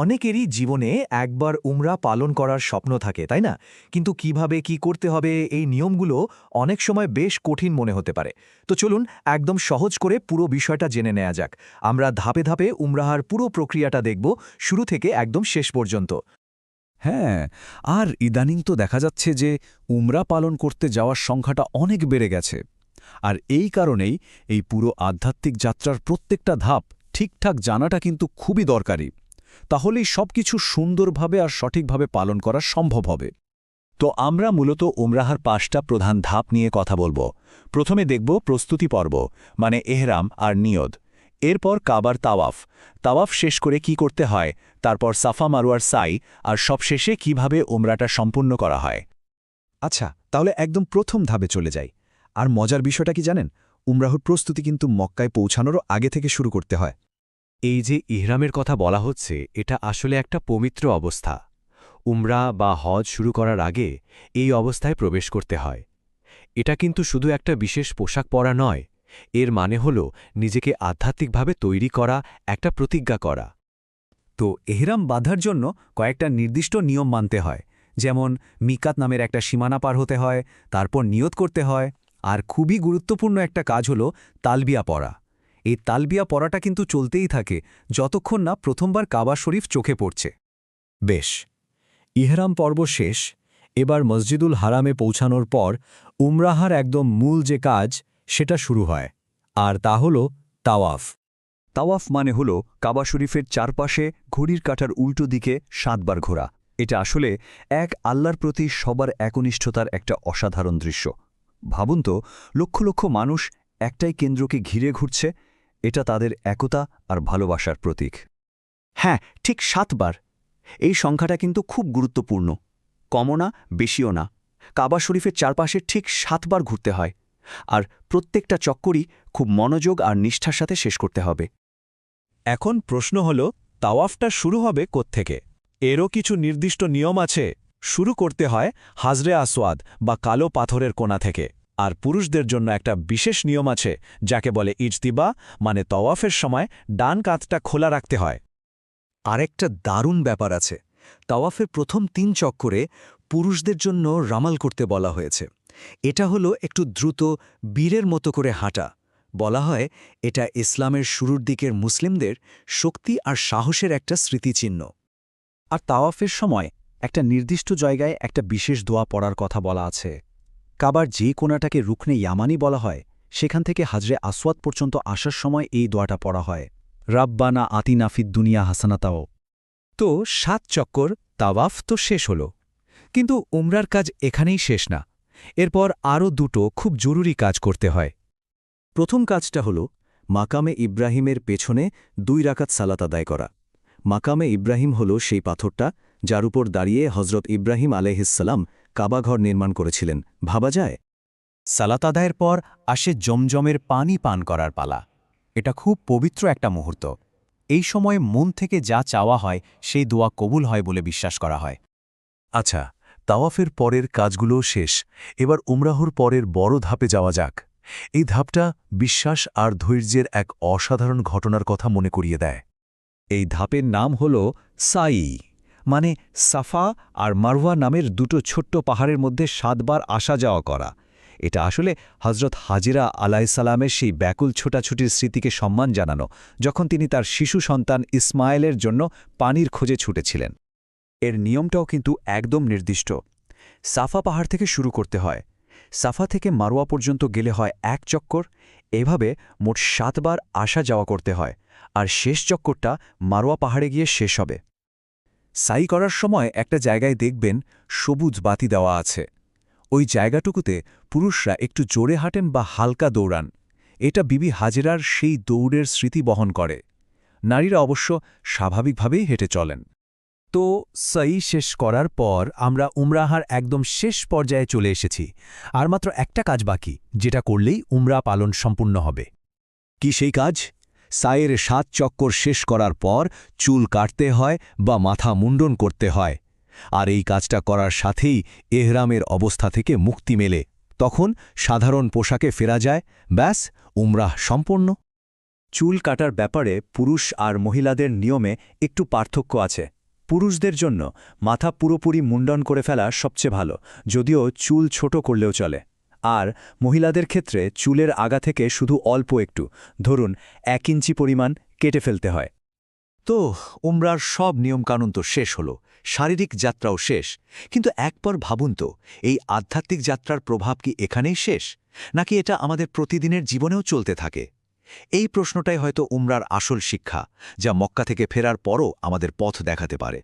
অনেকেরই জীবনে একবার উমরা পালন করার স্বপ্ন থাকে, তাই না? কিন্তু কীভাবে কি করতে হবে এই নিয়মগুলো অনেক সময় বেশ কঠিন মনে হতে পারে। তো চলুন একদম সহজ করে পুরো বিষয়টা জেনে নেওয়া যাক। আমরা ধাপে ধাপে উমরাহার পুরো প্রক্রিয়াটা দেখব, শুরু থেকে একদম শেষ পর্যন্ত। হ্যাঁ আর ইদানিং তো দেখা যাচ্ছে যে উমরা পালন করতে যাওয়ার সংখ্যাটা অনেক বেড়ে গেছে। আর এই কারণেই এই পুরো আধ্যাত্মিক যাত্রার প্রত্যেকটা ধাপ ঠিকঠাক জানাটা কিন্তু খুবই দরকারি। তাহলেই সবকিছু সুন্দরভাবে আর সঠিকভাবে পালন করা সম্ভব হবে। তো আমরা মূলত উমরাহার পাঁচটা প্রধান ধাপ নিয়ে কথা বলব। প্রথমে দেখব প্রস্তুতি পর্ব মানে এহরাম আর নিয়দ এরপর কাবার তাওয়াফ। তাওয়াফ শেষ করে কি করতে হয়, তারপর সাফা মারুয়ার সাই আর সবশেষে কীভাবে ওমরাটা সম্পূর্ণ করা হয়। আচ্ছা তাহলে একদম প্রথম ধাপে চলে যাই। আর মজার বিষয়টা কি জানেন? উমরাহুর প্রস্তুতি কিন্তু মক্কায় পৌঁছানোরও আগে থেকে শুরু করতে হয়। এই যে ইহরামের কথা বলা হচ্ছে, এটা আসলে একটা পবিত্র অবস্থা। উমরা বা হজ শুরু করার আগে এই অবস্থায় প্রবেশ করতে হয়। এটা কিন্তু শুধু একটা বিশেষ পোশাক পরা নয়, এর মানে হল নিজেকে আধ্যাত্মিকভাবে তৈরি করা, একটা প্রতিজ্ঞা করা। তো এহরাম বাঁধার জন্য কয়েকটা নির্দিষ্ট নিয়ম মানতে হয়, যেমন মিকাত নামের একটা সীমানা পার হতে হয়, তারপর নিয়ত করতে হয়, আর খুবই গুরুত্বপূর্ণ একটা কাজ হলো তালবিয়া পড়া। এই তালবিয়া পড়াটা কিন্তু চলতেই থাকে, যতক্ষণ না প্রথমবার কাবা শরীফ চোখে পড়ছে। বেশ, ইহরাম পর্ব শেষ, এবার মসজিদুল হারামে পৌঁছানোর পর উমরাহার একদম মূল যে কাজ, সেটা শুরু হয়, আর তা হল তাওয়াফ। তাওয়াফ মানে হল কাবা শরীফের চারপাশে ঘড়ির কাটার উল্টো দিকে সাতবার ঘোরা। এটা আসলে এক আল্লাহর প্রতি সবার একনিষ্ঠতার একটা অসাধারণ দৃশ্য। ভাবুন তো, লক্ষ লক্ষ মানুষ একটাই কেন্দ্রকে ঘিরে ঘুরছে এটা তাদের একতা আর ভালোবাসার প্রতীক। হ্যাঁ ঠিক সাতবার। এই সংখ্যাটা কিন্তু খুব গুরুত্বপূর্ণ। কমও না, বেশিও না। কাবা শরীফের চারপাশে ঠিক সাতবার ঘুরতে হয়। আর প্রত্যেকটা চক্করই খুব মনোযোগ আর নিষ্ঠার সাথে শেষ করতে হবে। এখন প্রশ্ন হল, তাওয়াফটা শুরু হবে কোত্থেকে? এরও কিছু নির্দিষ্ট নিয়ম আছে। শুরু করতে হয় হাজরে আসওয়াদ বা কালো পাথরের কোণা থেকে। আর পুরুষদের জন্য একটা বিশেষ নিয়ম আছে, যাকে বলে ইজতিবা মানে তওয়াফের সময় ডান কাঁধটা খোলা রাখতে হয়। আরেকটা দারুণ ব্যাপার আছে, তাওয়াফের প্রথম তিন চক্করে পুরুষদের জন্য রামাল করতে বলা হয়েছে। এটা হলো একটু দ্রুত, বীরের মতো করে হাঁটা। বলা হয়, এটা ইসলামের শুরুর দিকের মুসলিমদের শক্তি আর সাহসের একটা স্মৃতিচিহ্ন। আর তাওয়াফের সময় একটা নির্দিষ্ট জায়গায় একটা বিশেষ দোয়া পড়ার কথা বলা আছে। কাবার যে কোনাটাকে রুখনে ইয়ামানি বলা হয়, সেখান থেকে হাজরে আসওয়াদ পর্যন্ত আসার সময় এই দোয়াটা পড়া হয়। রাব্বানা আতিনাফিদ দুনিয়া হাসানাতাও। তো সাত চক্কর, তাওয়াফ তো শেষ হল। কিন্তু উমরার কাজ এখানেই শেষ না। এরপর আরও দুটো খুব জরুরি কাজ করতে হয়। প্রথম কাজটা হল, মাকামে ইব্রাহিমের পেছনে দুই রাকাত সালাত আদায় করা। মাকামে ইব্রাহিম হল সেই পাথরটা, যার উপর দাঁড়িয়ে হজরত ইব্রাহিম আলহিসাল্লাম কাবাঘর নির্মাণ করেছিলেন, ভাবা যায়? সালাত আদায়ের পর আসে জমজমের পানি পান করার পালা। এটা খুব পবিত্র একটা মুহূর্ত। এই সময়ে মন থেকে যা চাওয়া হয়, সেই দোয়া কবুল হয় বলে বিশ্বাস করা হয়। আচ্ছা তাওয়াফের পরের কাজগুলোও শেষ। এবার উমরাহুর পরের বড় ধাপে যাওয়া যাক। এই ধাপটা বিশ্বাস আর ধৈর্যের এক অসাধারণ ঘটনার কথা মনে করিয়ে দেয়। এই ধাপের নাম হল সাই। মানে সাফা আর মারওয়া নামের দুটো ছোট্ট পাহাড়ের মধ্যে সাতবার আসা যাওয়া করা। এটা আসলে হজরত হাজিরা আলাইসালামের সেই ব্যাকুল ছোটাছুটির স্মৃতিকে সম্মান জানানো, যখন তিনি তার শিশু সন্তান ইসমাইলের জন্য পানির খোঁজে ছুটেছিলেন। এর নিয়মটাও কিন্তু একদম নির্দিষ্ট। সাফা পাহাড় থেকে শুরু করতে হয়। সাফা থেকে মারোয়া পর্যন্ত গেলে হয় এক চক্কর, এভাবে মোট সাতবার আসা যাওয়া করতে হয়, আর শেষ চক্করটা মারোয়া পাহাড়ে গিয়ে শেষ হবে। সাই করার সময় একটা জায়গায় দেখবেন সবুজ বাতি দেওয়া আছে। ওই জায়গাটুকুতে পুরুষরা একটু জোরে হাঁটেন বা হালকা দৌড়ান। এটা বিবি হাজেরার সেই দৌড়ের স্মৃতি বহন করে। নারীরা অবশ্য স্বাভাবিকভাবেই হেঁটে চলেন। তো সাই শেষ করার পর আমরা উমরাহার একদম শেষ পর্যায়ে চলে এসেছি। আর মাত্র একটা কাজ বাকি, যেটা করলেই উমরা পালন সম্পূর্ণ হবে। কি সেই কাজ? সায়ের সাত চক্কর শেষ করার পর চুল কাটতে হয় বা মাথা মুন্ডন করতে হয়। আর এই কাজটা করার সাথেই এহরামের অবস্থা থেকে মুক্তি মেলে। তখন সাধারণ পোশাকে ফেরা যায়, ব্যাস, উমরাহ সম্পন্ন চুল কাটার ব্যাপারে পুরুষ আর মহিলাদের নিয়মে একটু পার্থক্য আছে। পুরুষদের জন্য মাথা পুরোপুরি মুন্ডন করে ফেলা সবচেয়ে ভালো, যদিও চুল ছোট করলেও চলে। আর মহিলাদের ক্ষেত্রে চুলের আগা থেকে শুধু অল্প একটু। ধরুন, এক ইঞ্চি পরিমাণ কেটে ফেলতে হয়। তো, উমরার সব নিয়মকানুন তো শেষ হলো, শারীরিক যাত্রাও শেষ। কিন্তু একবার ভাবুন তো, এই আধ্যাত্মিক যাত্রার প্রভাব কি এখানেই শেষ? নাকি এটা আমাদের প্রতিদিনের জীবনেও চলতে থাকে? এই প্রশ্নটাই হয়তো উমরার আসল শিক্ষা, যা মক্কা থেকে ফেরার পরও আমাদের পথ দেখাতে পারে।